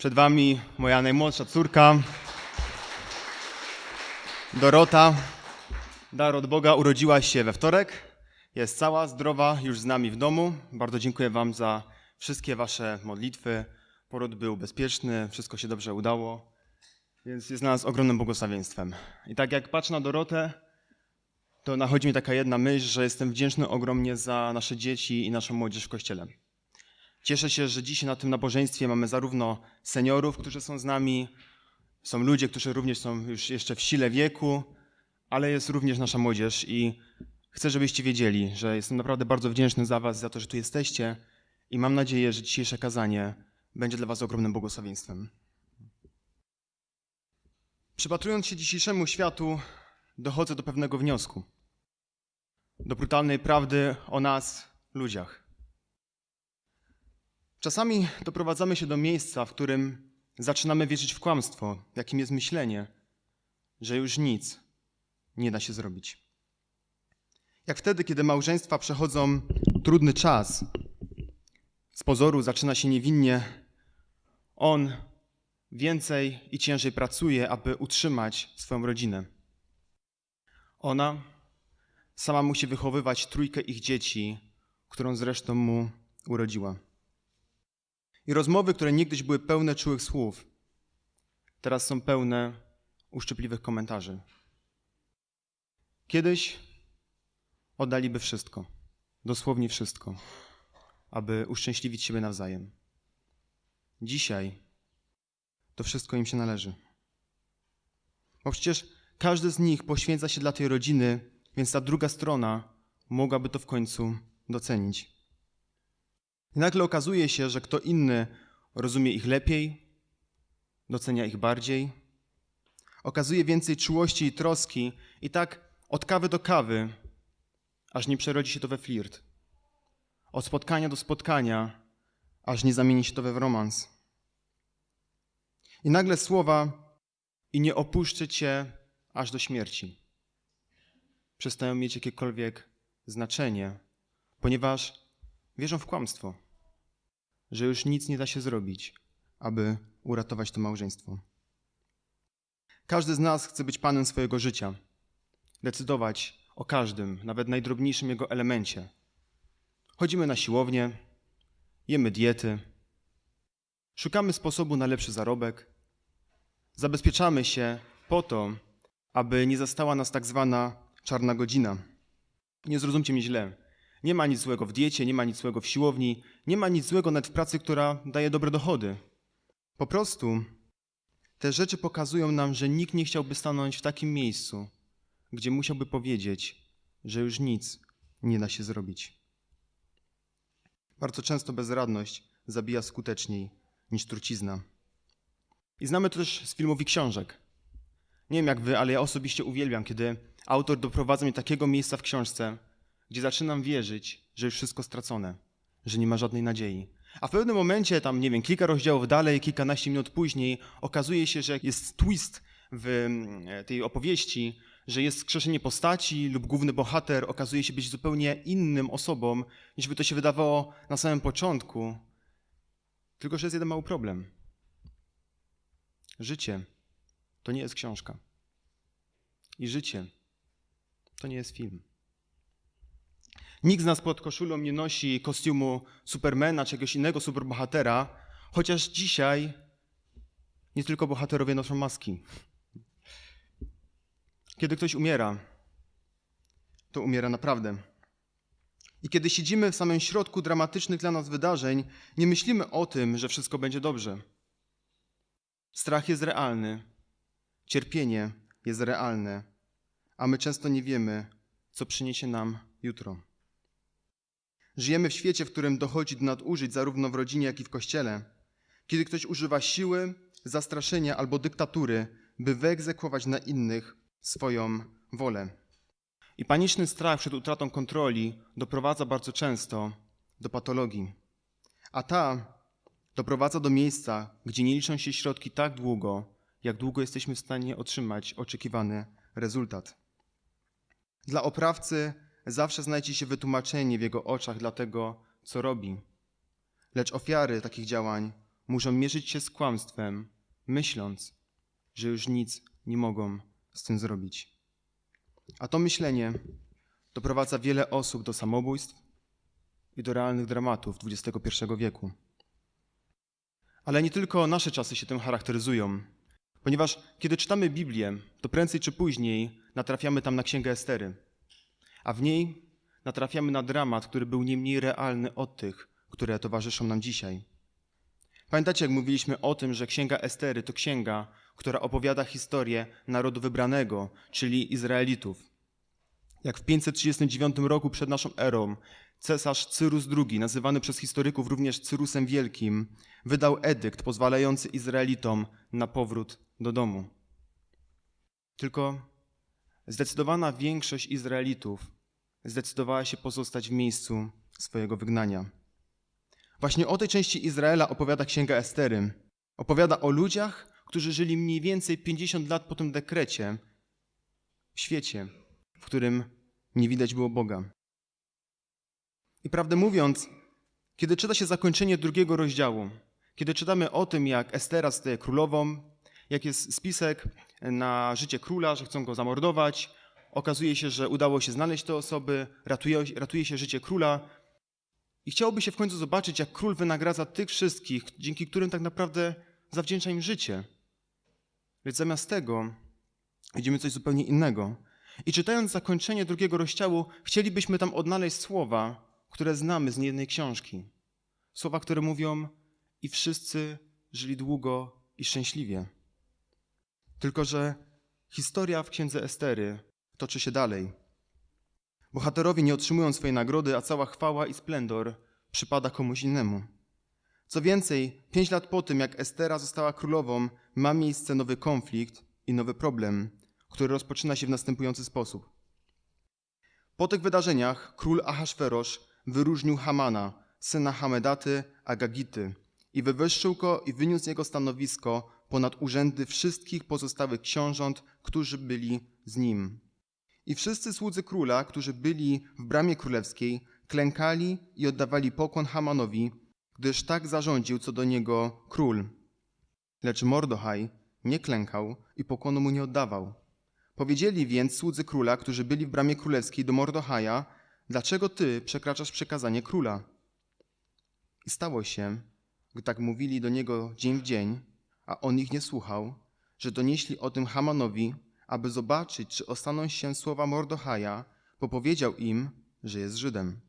Przed Wami moja najmłodsza córka, Dorota. Dar od Boga urodziła się we wtorek. Jest cała, zdrowa, już z nami w domu. Bardzo dziękuję Wam za wszystkie Wasze modlitwy. Poród był bezpieczny, wszystko się dobrze udało, więc jest dla nas ogromnym błogosławieństwem. I tak jak patrzę na Dorotę, to nachodzi mi taka jedna myśl, że jestem wdzięczny ogromnie za nasze dzieci i naszą młodzież w kościele. Cieszę się, że dzisiaj na tym nabożeństwie mamy zarówno seniorów, którzy są z nami, są ludzie, którzy również są już jeszcze w sile wieku, ale jest również nasza młodzież i chcę, żebyście wiedzieli, że jestem naprawdę bardzo wdzięczny za Was, za to, że tu jesteście i mam nadzieję, że dzisiejsze kazanie będzie dla Was ogromnym błogosławieństwem. Przypatrując się dzisiejszemu światu, dochodzę do pewnego wniosku. Do brutalnej prawdy o nas, ludziach. Czasami doprowadzamy się do miejsca, w którym zaczynamy wierzyć w kłamstwo, jakim jest myślenie, że już nic nie da się zrobić. Jak wtedy, kiedy małżeństwa przechodzą trudny czas, z pozoru zaczyna się niewinnie, on więcej i ciężej pracuje, aby utrzymać swoją rodzinę. Ona sama musi wychowywać trójkę ich dzieci, którą zresztą mu urodziła. I rozmowy, które niegdyś były pełne czułych słów, teraz są pełne uszczypliwych komentarzy. Kiedyś oddaliby wszystko, dosłownie wszystko, aby uszczęśliwić siebie nawzajem. Dzisiaj to wszystko im się należy. Bo przecież każdy z nich poświęca się dla tej rodziny, więc ta druga strona mogłaby to w końcu docenić. I nagle okazuje się, że kto inny rozumie ich lepiej, docenia ich bardziej, okazuje więcej czułości i troski, i tak od kawy do kawy, aż nie przerodzi się to we flirt. Od spotkania do spotkania, aż nie zamieni się to we romans. I nagle słowa i nie opuszczę cię aż do śmierci przestają mieć jakiekolwiek znaczenie, ponieważ wierzą w kłamstwo, że już nic nie da się zrobić, aby uratować to małżeństwo. Każdy z nas chce być panem swojego życia, decydować o każdym, nawet najdrobniejszym jego elemencie. Chodzimy na siłownię, jemy diety, szukamy sposobu na lepszy zarobek, zabezpieczamy się po to, aby nie zastała nas tak zwana czarna godzina. Nie zrozumcie mnie źle. Nie ma nic złego w diecie, nie ma nic złego w siłowni, nie ma nic złego nawet w pracy, która daje dobre dochody. Po prostu te rzeczy pokazują nam, że nikt nie chciałby stanąć w takim miejscu, gdzie musiałby powiedzieć, że już nic nie da się zrobić. Bardzo często bezradność zabija skuteczniej niż trucizna. I znamy to też z filmów i książek. Nie wiem jak wy, ale ja osobiście uwielbiam, kiedy autor doprowadza mnie do takiego miejsca w książce, gdzie zaczynam wierzyć, że już wszystko stracone, że nie ma żadnej nadziei. A w pewnym momencie, tam nie wiem, kilka rozdziałów dalej, kilkanaście minut później, okazuje się, że jest twist w mm, tej opowieści, że jest skrzeszenie postaci lub główny bohater okazuje się być zupełnie innym osobą, niż by to się wydawało na samym początku. Tylko, że jest jeden mały problem. Życie to nie jest książka. I życie to nie jest film. Nikt z nas pod koszulą nie nosi kostiumu Supermana czy jakiegoś innego superbohatera, chociaż dzisiaj nie tylko bohaterowie noszą maski. Kiedy ktoś umiera, to umiera naprawdę. I kiedy siedzimy w samym środku dramatycznych dla nas wydarzeń, nie myślimy o tym, że wszystko będzie dobrze. Strach jest realny, cierpienie jest realne, a my często nie wiemy, co przyniesie nam jutro. Żyjemy w świecie, w którym dochodzi do nadużyć zarówno w rodzinie, jak i w kościele. Kiedy ktoś używa siły, zastraszenia albo dyktatury, by wyegzekwować na innych swoją wolę. I paniczny strach przed utratą kontroli doprowadza bardzo często do patologii. A ta doprowadza do miejsca, gdzie nie liczą się środki tak długo, jak długo jesteśmy w stanie otrzymać oczekiwany rezultat. Dla oprawcy zawsze znajdzie się wytłumaczenie w jego oczach dla tego, co robi. Lecz ofiary takich działań muszą mierzyć się z kłamstwem, myśląc, że już nic nie mogą z tym zrobić. A to myślenie doprowadza wiele osób do samobójstw i do realnych dramatów XXI wieku. Ale nie tylko nasze czasy się tym charakteryzują, ponieważ kiedy czytamy Biblię, to prędzej czy później natrafiamy tam na Księgę Estery, a w niej natrafiamy na dramat, który był nie mniej realny od tych, które towarzyszą nam dzisiaj. Pamiętacie, jak mówiliśmy o tym, że Księga Estery to księga, która opowiada historię narodu wybranego, czyli Izraelitów. Jak w 539 roku przed naszą erą cesarz Cyrus II, nazywany przez historyków również Cyrusem Wielkim, wydał edykt pozwalający Izraelitom na powrót do domu. Tylko zdecydowana większość Izraelitów zdecydowała się pozostać w miejscu swojego wygnania. Właśnie o tej części Izraela opowiada Księga Estery. Opowiada o ludziach, którzy żyli mniej więcej 50 lat po tym dekrecie w świecie, w którym nie widać było Boga. I prawdę mówiąc, kiedy czyta się zakończenie drugiego rozdziału, kiedy czytamy o tym, jak Estera staje królową, jak jest spisek na życie króla, że chcą go zamordować, okazuje się, że udało się znaleźć te osoby, ratuje, ratuje się życie króla. I chciałoby się w końcu zobaczyć, jak król wynagradza tych wszystkich, dzięki którym tak naprawdę zawdzięcza im życie. Lecz zamiast tego widzimy coś zupełnie innego. I czytając zakończenie drugiego rozdziału, chcielibyśmy tam odnaleźć słowa, które znamy z niejednej książki. Słowa, które mówią: I wszyscy żyli długo i szczęśliwie. Tylko, że historia w księdze Estery toczy się dalej. Bohaterowie nie otrzymują swojej nagrody, a cała chwała i splendor przypada komuś innemu. Co więcej, pięć lat po tym, jak Estera została królową, ma miejsce nowy konflikt i nowy problem, który rozpoczyna się w następujący sposób. Po tych wydarzeniach król Ahasferosz wyróżnił Hamana, syna Hamedaty Agagity, i wywyższył go i wyniósł jego stanowisko ponad urzędy wszystkich pozostałych książąt, którzy byli z nim. I wszyscy słudzy króla, którzy byli w bramie królewskiej, klękali i oddawali pokłon Hamanowi, gdyż tak zarządził co do niego król. Lecz Mordochaj nie klękał i pokłonu mu nie oddawał. Powiedzieli więc słudzy króla, którzy byli w bramie królewskiej do Mordochaja, dlaczego ty przekraczasz przekazanie króla? I stało się, gdy tak mówili do niego dzień w dzień, a on ich nie słuchał, że donieśli o tym Hamanowi, aby zobaczyć, czy ostaną się słowa Mordochaja, bo powiedział im, że jest Żydem.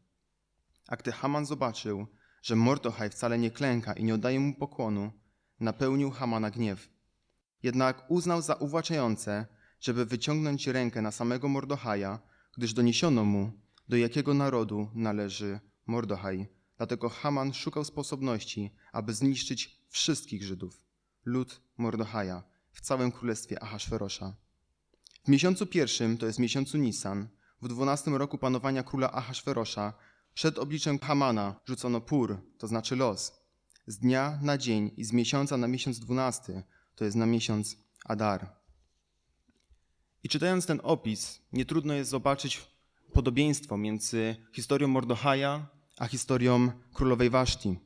A gdy Haman zobaczył, że Mordochaj wcale nie klęka i nie oddaje mu pokłonu, napełnił Hamana gniew. Jednak uznał za uwłaczające, żeby wyciągnąć rękę na samego Mordochaja, gdyż doniesiono mu, do jakiego narodu należy Mordochaj. Dlatego Haman szukał sposobności, aby zniszczyć wszystkich Żydów, lud Mordochaja, w całym królestwie Ahasferosza. W miesiącu pierwszym, to jest miesiącu Nisan, w dwunastym roku panowania króla Ahasferosza, przed obliczem Hamana rzucono pur, to znaczy los, z dnia na dzień i z miesiąca na miesiąc dwunasty, to jest na miesiąc Adar. I czytając ten opis, nie trudno jest zobaczyć podobieństwo między historią Mordochaja a historią królowej Waszti.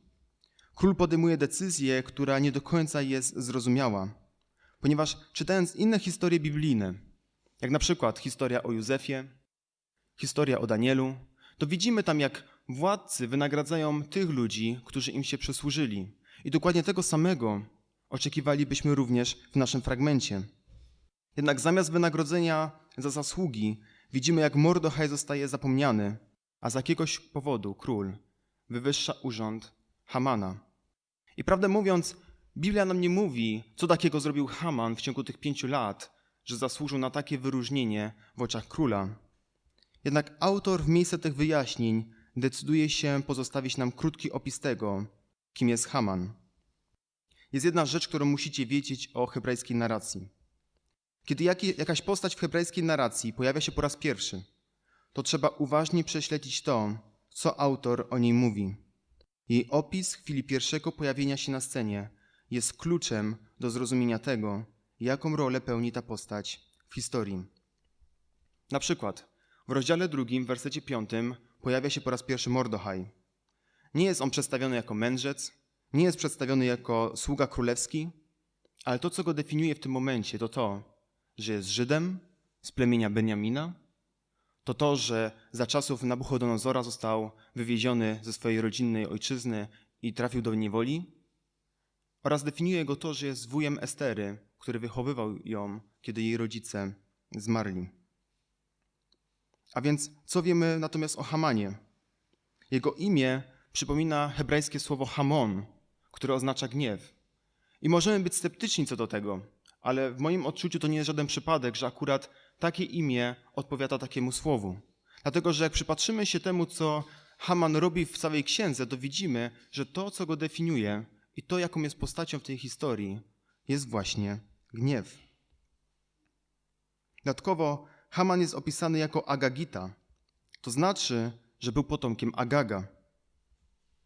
Król podejmuje decyzję, która nie do końca jest zrozumiała, ponieważ czytając inne historie biblijne, jak na przykład historia o Józefie, historia o Danielu, to widzimy tam, jak władcy wynagradzają tych ludzi, którzy im się przysłużyli. I dokładnie tego samego oczekiwalibyśmy również w naszym fragmencie. Jednak zamiast wynagrodzenia za zasługi, widzimy, jak Mordochaj zostaje zapomniany, a z jakiegoś powodu król wywyższa urząd Hamana. I prawdę mówiąc, Biblia nam nie mówi, co takiego zrobił Haman w ciągu tych pięciu lat, że zasłużył na takie wyróżnienie w oczach króla. Jednak autor w miejsce tych wyjaśnień decyduje się pozostawić nam krótki opis tego, kim jest Haman. Jest jedna rzecz, którą musicie wiedzieć o hebrajskiej narracji. Kiedy jakaś postać w hebrajskiej narracji pojawia się po raz pierwszy, to trzeba uważnie prześledzić to, co autor o niej mówi. Jej opis w chwili pierwszego pojawienia się na scenie jest kluczem do zrozumienia tego, jaką rolę pełni ta postać w historii. Na przykład w rozdziale drugim, w wersecie piątym pojawia się po raz pierwszy Mordochaj. Nie jest on przedstawiony jako mędrzec, nie jest przedstawiony jako sługa królewski, ale to, co go definiuje w tym momencie, to to, że jest Żydem z plemienia Benjamina, to to, że za czasów Nabuchodonozora został wywieziony ze swojej rodzinnej ojczyzny i trafił do niewoli, oraz definiuje go to, że jest wujem Estery, który wychowywał ją, kiedy jej rodzice zmarli. A więc co wiemy natomiast o Hamanie? Jego imię przypomina hebrajskie słowo hamon, które oznacza gniew. I możemy być sceptyczni co do tego, ale w moim odczuciu to nie jest żaden przypadek, że akurat takie imię odpowiada takiemu słowu. Dlatego, że jak przypatrzymy się temu, co Haman robi w całej księdze, to widzimy, że to, co go definiuje i to, jaką jest postacią w tej historii, jest właśnie gniew. Dodatkowo Haman jest opisany jako Agagita. To znaczy, że był potomkiem Agaga.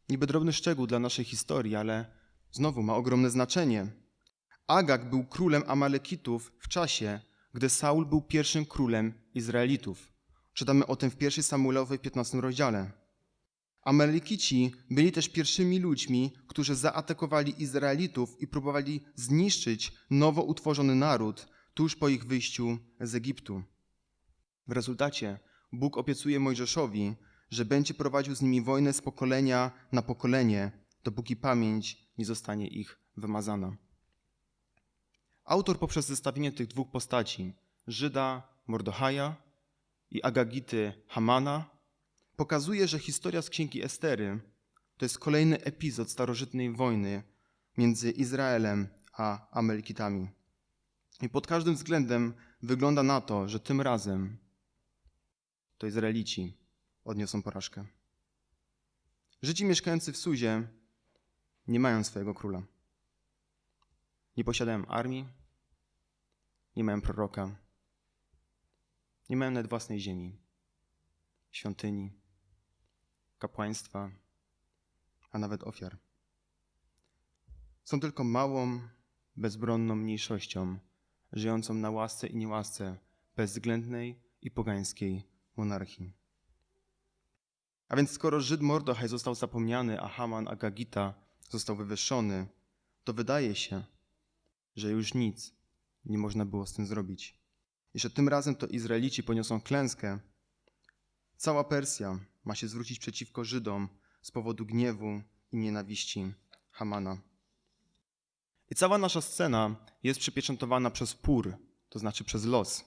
Niby drobny szczegół dla naszej historii, ale znowu ma ogromne znaczenie. Agag był królem Amalekitów w czasie, gdy Saul był pierwszym królem Izraelitów. Czytamy o tym w 1 Samuelowej 15 rozdziale. Amalekici byli też pierwszymi ludźmi, którzy zaatakowali Izraelitów i próbowali zniszczyć nowo utworzony naród tuż po ich wyjściu z Egiptu. W rezultacie Bóg obiecuje Mojżeszowi, że będzie prowadził z nimi wojnę z pokolenia na pokolenie, dopóki pamięć nie zostanie ich wymazana. Autor poprzez zestawienie tych dwóch postaci, Żyda Mordochaja i Agagity Hamana, pokazuje, że historia z księgi Estery to jest kolejny epizod starożytnej wojny między Izraelem a Amalekitami. I pod każdym względem wygląda na to, że tym razem to Izraelici odniosą porażkę. Żydzi mieszkający w Suzie nie mają swojego króla. Nie posiadają armii, nie mają proroka, nie mają nawet własnej ziemi, świątyni, kapłaństwa, a nawet ofiar. Są tylko małą, bezbronną mniejszością, żyjącą na łasce i niełasce bezwzględnej i pogańskiej monarchii. A więc skoro Żyd Mordochaj został zapomniany, a Haman Agagita został wywyższony, to wydaje się, że już nic nie można było z tym zrobić. I że tym razem to Izraelici poniosą klęskę. Cała Persja ma się zwrócić przeciwko Żydom z powodu gniewu i nienawiści Hamana. I cała nasza scena jest przypieczętowana przez pór, to znaczy przez los.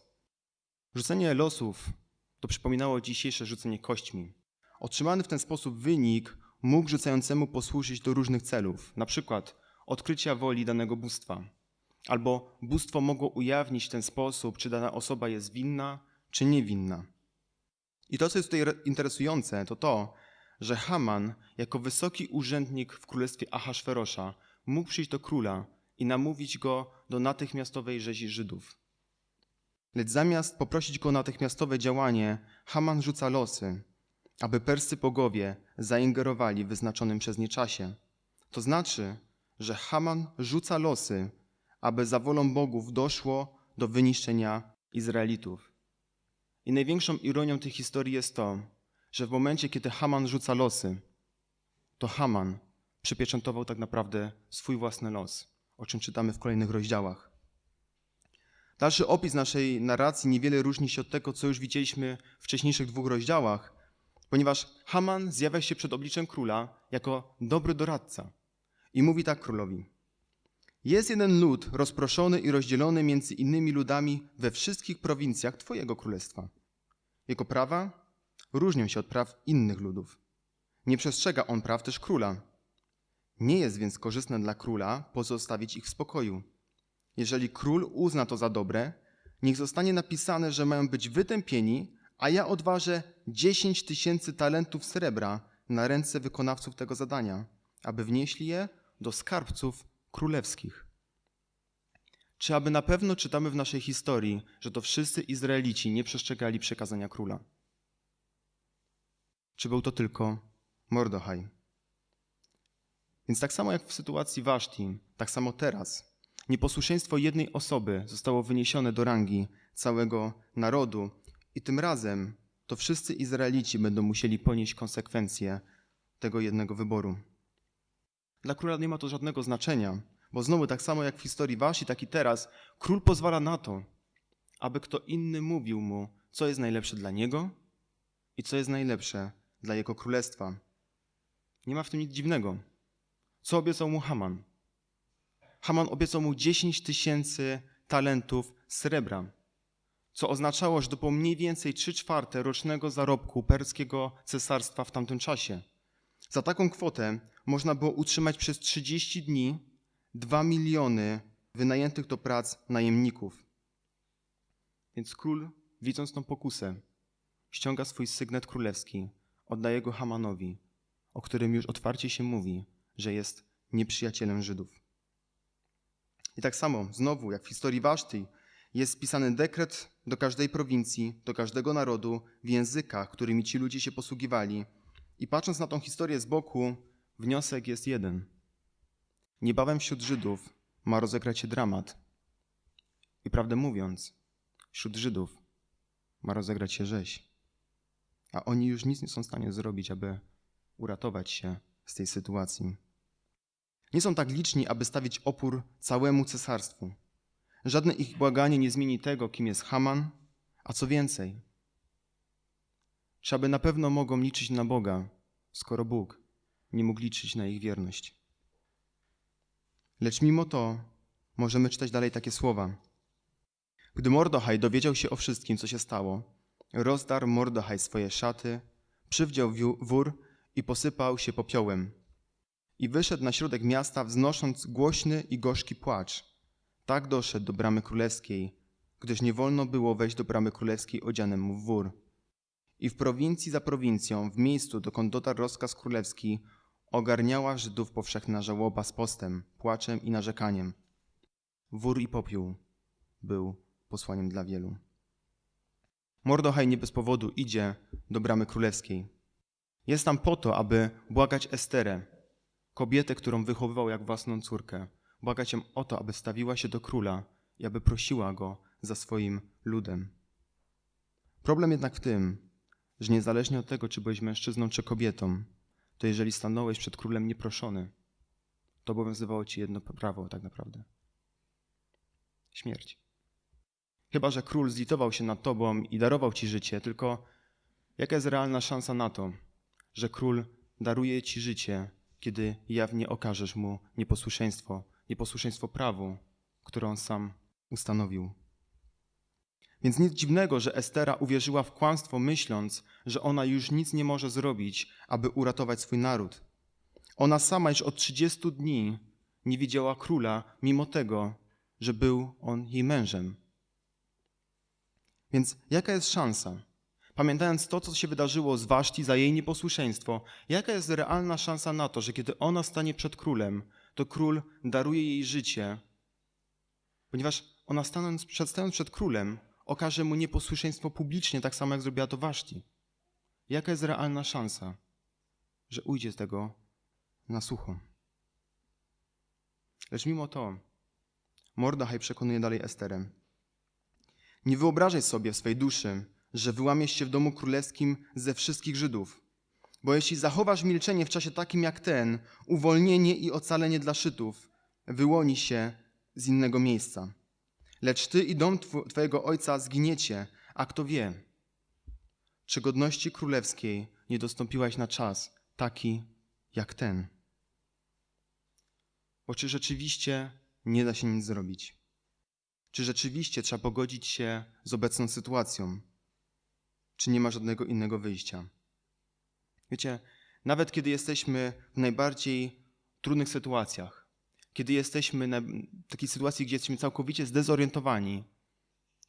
Rzucenie losów to przypominało dzisiejsze rzucenie kośćmi. Otrzymany w ten sposób wynik mógł rzucającemu posłużyć do różnych celów, na przykład odkrycia woli danego bóstwa, albo bóstwo mogło ujawnić w ten sposób, czy dana osoba jest winna, czy niewinna. I to, co jest tutaj interesujące, to to, że Haman, jako wysoki urzędnik w królestwie Ahasferosza, mógł przyjść do króla i namówić go do natychmiastowej rzezi Żydów. Lecz zamiast poprosić go o natychmiastowe działanie, Haman rzuca losy, aby perscy bogowie zaingerowali w wyznaczonym przez nie czasie. To znaczy, że Haman rzuca losy, aby za wolą bogów doszło do wyniszczenia Izraelitów. I największą ironią tej historii jest to, że w momencie, kiedy Haman rzuca losy, to Haman przypieczętował tak naprawdę swój własny los, o czym czytamy w kolejnych rozdziałach. Dalszy opis naszej narracji niewiele różni się od tego, co już widzieliśmy w wcześniejszych dwóch rozdziałach, ponieważ Haman zjawia się przed obliczem króla jako dobry doradca i mówi tak królowi: Jest jeden lud rozproszony i rozdzielony między innymi ludami we wszystkich prowincjach Twojego królestwa. Jego prawa różnią się od praw innych ludów. Nie przestrzega on praw też króla. Nie jest więc korzystne dla króla pozostawić ich w spokoju. Jeżeli król uzna to za dobre, niech zostanie napisane, że mają być wytępieni, a ja odważę dziesięć tysięcy talentów srebra na ręce wykonawców tego zadania, aby wnieśli je do skarbców królewskich. Czy aby na pewno czytamy w naszej historii, że to wszyscy Izraelici nie przestrzegali przekazania króla? Czy był to tylko Mordochaj? Więc tak samo jak w sytuacji Waszti, tak samo teraz Nieposłuszeństwo jednej osoby zostało wyniesione do rangi całego narodu i tym razem to wszyscy Izraelici będą musieli ponieść konsekwencje tego jednego wyboru. Dla króla nie ma to żadnego znaczenia, bo znowu tak samo jak w historii wasi, tak i teraz, król pozwala na to, aby kto inny mówił mu, co jest najlepsze dla niego i co jest najlepsze dla jego królestwa. Nie ma w tym nic dziwnego. Co obiecał mu Haman? Haman obiecał mu 10 tysięcy talentów srebra, co oznaczało, że to było mniej więcej 3 czwarte rocznego zarobku perskiego cesarstwa w tamtym czasie. Za taką kwotę można było utrzymać przez 30 dni 2 miliony wynajętych do prac najemników. Więc król, widząc tą pokusę, ściąga swój sygnet królewski, oddaje go Hamanowi, o którym już otwarcie się mówi, że jest nieprzyjacielem Żydów. I tak samo, znowu, jak w historii Waszty, jest spisany dekret do każdej prowincji, do każdego narodu w językach, którymi ci ludzie się posługiwali. I patrząc na tą historię z boku, wniosek jest jeden. Niebawem wśród Żydów ma rozegrać się dramat. I prawdę mówiąc, wśród Żydów ma rozegrać się rzeź. A oni już nic nie są w stanie zrobić, aby uratować się z tej sytuacji. Nie są tak liczni, aby stawić opór całemu cesarstwu. Żadne ich błaganie nie zmieni tego, kim jest Haman, a co więcej, czy aby na pewno mogą liczyć na Boga, skoro Bóg nie mógł liczyć na ich wierność. Lecz mimo to możemy czytać dalej takie słowa. Gdy Mordochaj dowiedział się o wszystkim, co się stało, rozdarł Mordochaj swoje szaty, przywdział wór i posypał się popiołem. I wyszedł na środek miasta, wznosząc głośny i gorzki płacz. Tak doszedł do bramy królewskiej, gdyż nie wolno było wejść do bramy królewskiej odzianym w wór. I w prowincji za prowincją, w miejscu, dokąd dotarł rozkaz królewski, ogarniała Żydów powszechna żałoba z postem, płaczem i narzekaniem. Wór i popiół był posłaniem dla wielu. Mordochaj nie bez powodu idzie do bramy królewskiej. Jest tam po to, aby błagać Esterę, kobietę, którą wychowywał jak własną córkę, błagać ją o to, aby stawiła się do króla i aby prosiła go za swoim ludem. Problem jednak w tym, że niezależnie od tego, czy byłeś mężczyzną czy kobietą, to jeżeli stanąłeś przed królem nieproszony, to obowiązywało ci jedno prawo tak naprawdę. Śmierć. Chyba, że król zlitował się nad tobą i darował ci życie, tylko jaka jest realna szansa na to, że król daruje ci życie, kiedy jawnie okażesz mu nieposłuszeństwo, nieposłuszeństwo prawu, które on sam ustanowił. Więc nic dziwnego, że Estera uwierzyła w kłamstwo, myśląc, że ona już nic nie może zrobić, aby uratować swój naród. Ona sama już od 30 dni nie widziała króla, mimo tego, że był on jej mężem. Więc jaka jest szansa? Pamiętając to, co się wydarzyło z Waszti za jej nieposłuszeństwo, jaka jest realna szansa na to, że kiedy ona stanie przed królem, to król daruje jej życie, ponieważ ona stając, przed- stając przed królem, okaże mu nieposłuszeństwo publicznie, tak samo jak zrobiła to Waszti. Jaka jest realna szansa, że ujdzie z tego na sucho? Lecz mimo to Mordechaj przekonuje dalej Esterę. Nie wyobrażaj sobie w swej duszy, że wyłamiesz się w domu królewskim ze wszystkich Żydów. Bo jeśli zachowasz milczenie w czasie takim jak ten, uwolnienie i ocalenie dla Szytów wyłoni się z innego miejsca. Lecz ty i dom tw- twojego ojca zginiecie, a kto wie, czy godności królewskiej nie dostąpiłaś na czas taki jak ten. Bo czy rzeczywiście nie da się nic zrobić? Czy rzeczywiście trzeba pogodzić się z obecną sytuacją? Czy nie ma żadnego innego wyjścia? Wiecie, nawet kiedy jesteśmy w najbardziej trudnych sytuacjach, kiedy jesteśmy w takiej sytuacji, gdzie jesteśmy całkowicie zdezorientowani,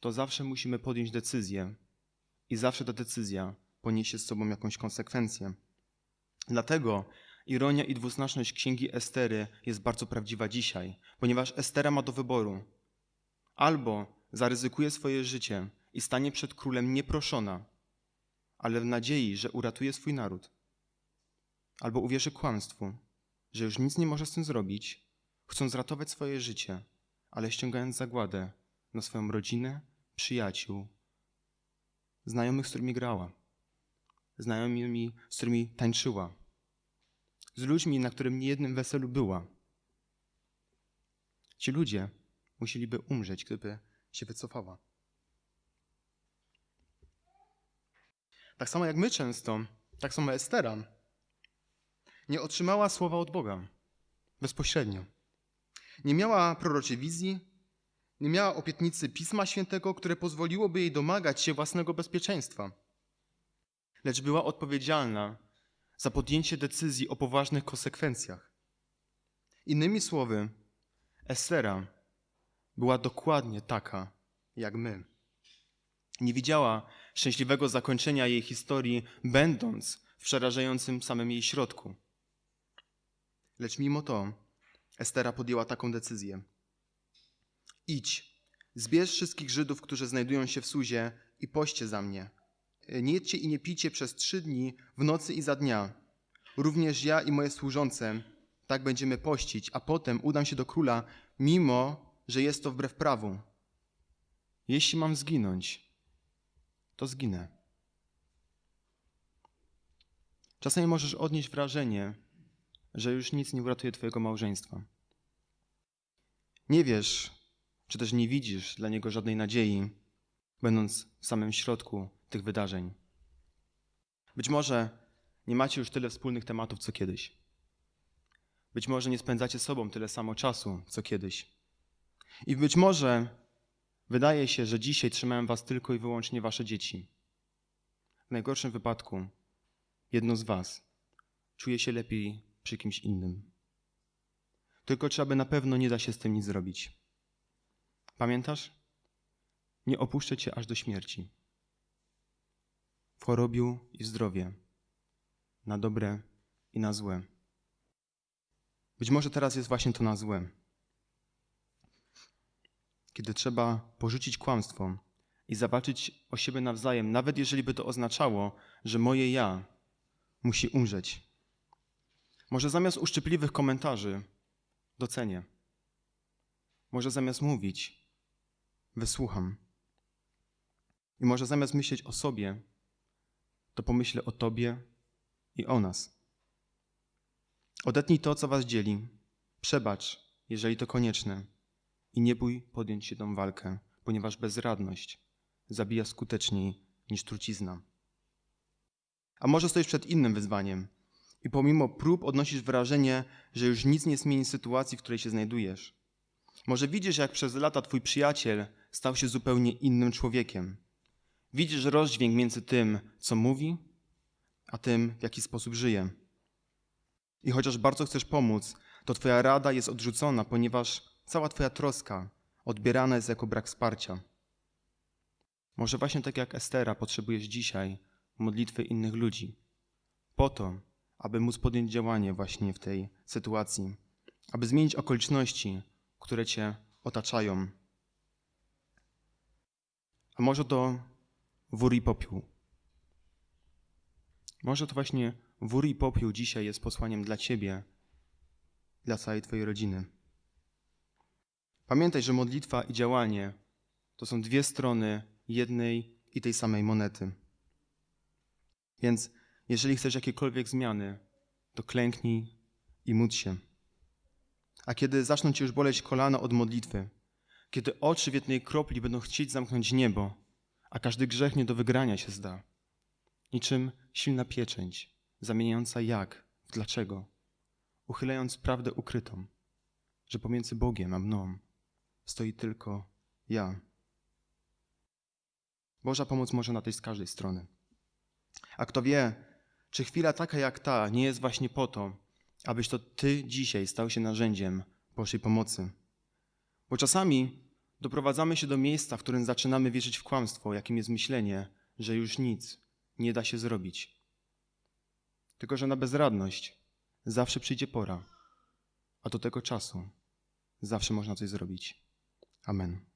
to zawsze musimy podjąć decyzję i zawsze ta decyzja poniesie z sobą jakąś konsekwencję. Dlatego ironia i dwuznaczność księgi Estery jest bardzo prawdziwa dzisiaj, ponieważ Estera ma do wyboru albo zaryzykuje swoje życie i stanie przed królem nieproszona, ale w nadziei, że uratuje swój naród, albo uwierzy kłamstwu, że już nic nie może z tym zrobić, chcąc ratować swoje życie, ale ściągając zagładę na swoją rodzinę, przyjaciół, znajomych, z którymi grała, znajomymi, z którymi tańczyła, z ludźmi, na którym niejednym weselu była. Ci ludzie musieliby umrzeć, gdyby się wycofała. Tak samo jak my często, tak samo Estera nie otrzymała słowa od Boga bezpośrednio. Nie miała proroczej wizji, nie miała obietnicy Pisma Świętego, które pozwoliłoby jej domagać się własnego bezpieczeństwa. Lecz była odpowiedzialna za podjęcie decyzji o poważnych konsekwencjach. Innymi słowy, Estera była dokładnie taka jak my. Nie widziała szczęśliwego zakończenia jej historii, będąc w przerażającym samym jej środku. Lecz mimo to Estera podjęła taką decyzję. Idź, zbierz wszystkich Żydów, którzy znajdują się w Suzie i poście za mnie. Nie jedźcie i nie pijcie przez trzy dni, w nocy i za dnia. Również ja i moje służące tak będziemy pościć, a potem udam się do króla, mimo że jest to wbrew prawu. Jeśli mam zginąć, to zginę. Czasami możesz odnieść wrażenie, że już nic nie uratuje Twojego małżeństwa. Nie wiesz, czy też nie widzisz dla niego żadnej nadziei, będąc w samym środku tych wydarzeń. Być może nie macie już tyle wspólnych tematów, co kiedyś. Być może nie spędzacie sobą tyle samo czasu, co kiedyś. I być może wydaje się, że dzisiaj trzymają was tylko i wyłącznie wasze dzieci. W najgorszym wypadku jedno z was czuje się lepiej przy kimś innym. Tylko czy aby na pewno nie da się z tym nic zrobić. Pamiętasz? Nie opuszczę cię aż do śmierci. W chorobiu i zdrowie, na dobre i na złe. Być może teraz jest właśnie to na złe. Kiedy trzeba porzucić kłamstwo i zawalczyć o siebie nawzajem, nawet jeżeli by to oznaczało, że moje ja musi umrzeć. Może zamiast uszczypliwych komentarzy docenię. Może zamiast mówić, wysłucham. I może zamiast myśleć o sobie, to pomyślę o Tobie i o nas. Odetnij to, co Was dzieli. Przebacz, jeżeli to konieczne. I nie bój podjąć się tą walkę, ponieważ bezradność zabija skuteczniej niż trucizna. A może stoisz przed innym wyzwaniem i pomimo prób odnosisz wrażenie, że już nic nie zmieni sytuacji, w której się znajdujesz. Może widzisz, jak przez lata twój przyjaciel stał się zupełnie innym człowiekiem. Widzisz rozdźwięk między tym, co mówi, a tym, w jaki sposób żyje. I chociaż bardzo chcesz pomóc, to twoja rada jest odrzucona, ponieważ cała twoja troska odbierana jest jako brak wsparcia. Może właśnie tak jak Estera potrzebujesz dzisiaj modlitwy innych ludzi, po to, aby móc podjąć działanie właśnie w tej sytuacji, aby zmienić okoliczności, które cię otaczają. A może to wór i popiół. Może to właśnie wór i popiół dzisiaj jest posłaniem dla ciebie, dla całej twojej rodziny. Pamiętaj, że modlitwa i działanie to są dwie strony jednej i tej samej monety. Więc jeżeli chcesz jakiekolwiek zmiany, to klęknij i módl się. A kiedy zaczną ci już boleć kolana od modlitwy, kiedy oczy w jednej kropli będą chcieć zamknąć niebo, a każdy grzech nie do wygrania się zda, niczym silna pieczęć, zamieniająca jak w dlaczego, uchylając prawdę ukrytą, że pomiędzy Bogiem a mną stoi tylko ja. Boża pomoc może nadejść z każdej strony. A kto wie, czy chwila taka jak ta nie jest właśnie po to, abyś to Ty dzisiaj stał się narzędziem Bożej pomocy? Bo czasami doprowadzamy się do miejsca, w którym zaczynamy wierzyć w kłamstwo, jakim jest myślenie, że już nic nie da się zrobić. Tylko, że na bezradność zawsze przyjdzie pora, a do tego czasu zawsze można coś zrobić. Amen.